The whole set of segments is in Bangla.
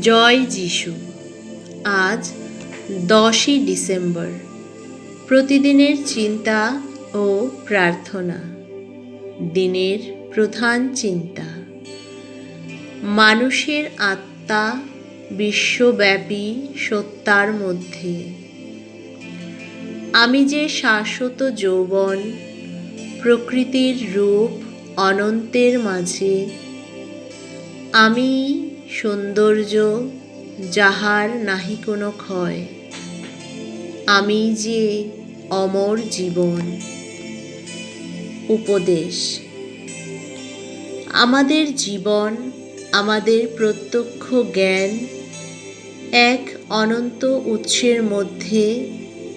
জয় যিশু। আজ দশই ডিসেম্বর। প্রতিদিনের চিন্তা ও প্রার্থনা। দিনের প্রধান চিন্তা। মানুষের আত্মা বিশ্বব্যাপী সত্তার মধ্যে। আমি যে শাশ্বত যৌবন, প্রকৃতির রূপ অনন্তের মাঝে, আমি সৌন্দর্য যাহার নাহি কোনো ক্ষয়। আমি যে অমর জীবন। উপদেশ। আমাদের জীবন, আমাদের প্রত্যক্ষ জ্ঞান এক অনন্ত উৎসের মধ্যে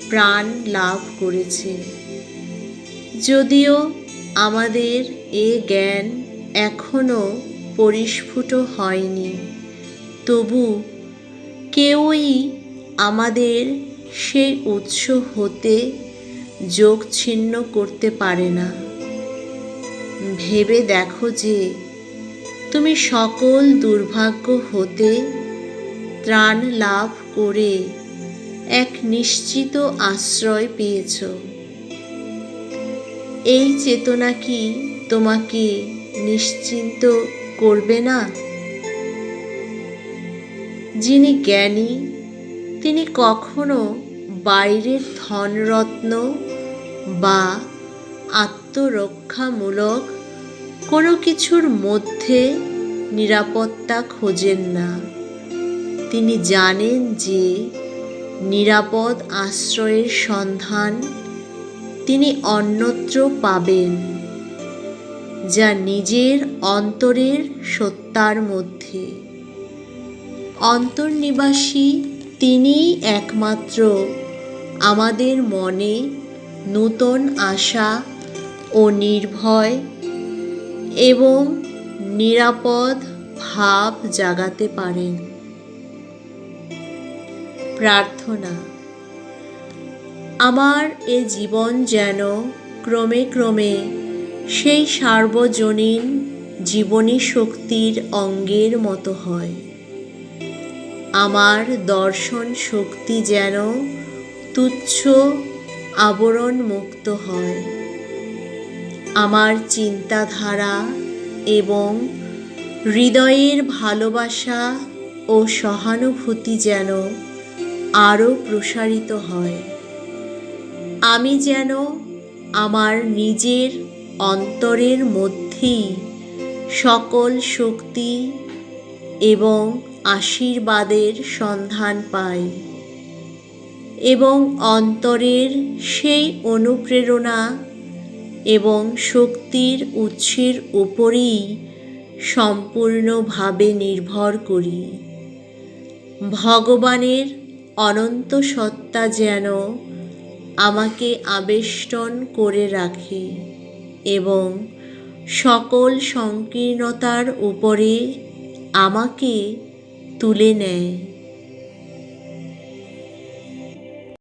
প্রাণ লাভ করেছে। যদিও আমাদের এ জ্ঞান এখনও পরিস্ফুট হয়নি। তবু কেউই আমাদের সেই উৎস হতে যোগ ছিন্ন করতে পারে না। ভেবে দেখো যে তুমি সকল দুর্ভাগ্য হতে ত্রাণ লাভ করে এক নিশ্চিত আশ্রয় পেয়েছ। এই চেতনা কি তোমাকে নিশ্চিন্ত করবে না। যিনি জ্ঞানী, তিনি কখনো বাইরের ধনরত্ন বা আত্মরক্ষামূলক কোনো কিছুর মধ্যে নিরাপত্তা খোঁজেন না। তিনি জানেন যে নিরাপদ আশ্রয়ের সন্ধান তিনি অন্যত্র পাবেন। যা নিজের অন্তরের সত্তার মধ্যে। অন্তর্নিবাসী তিনিই একমাত্র আমাদের মনে নূতন আশা ও নির্ভয় এবং নিরাপদ ভাব জাগাতে পারেন। প্রার্থনা, আমার এ জীবন যেন ক্রমে ক্রমে সেই সার্বজনীন জীবনী শক্তির অঙ্গের মতো হয়। আমার দর্শন শক্তি যেন তুচ্ছ আবরণ মুক্ত হয়। আমার চিন্তাধারা এবং হৃদয়ের ভালোবাসা ও সহানুভূতি যেন আরও প্রসারিত হয়। আমি যেন আমার নিজের অন্তরের মধ্যেই সকল শক্তি এবং আশীর্বাদের সন্ধান পাই এবং অন্তরের সেই অনুপ্রেরণা এবং শক্তির উৎসের উপরেই সম্পূর্ণভাবে নির্ভর করি। ভগবানের অনন্ত সত্তা যেন আমাকে আবেষ্টন করে রাখে। এবং সকল সংকীর্ণতার উপরে আমাকে তুলে নেয়।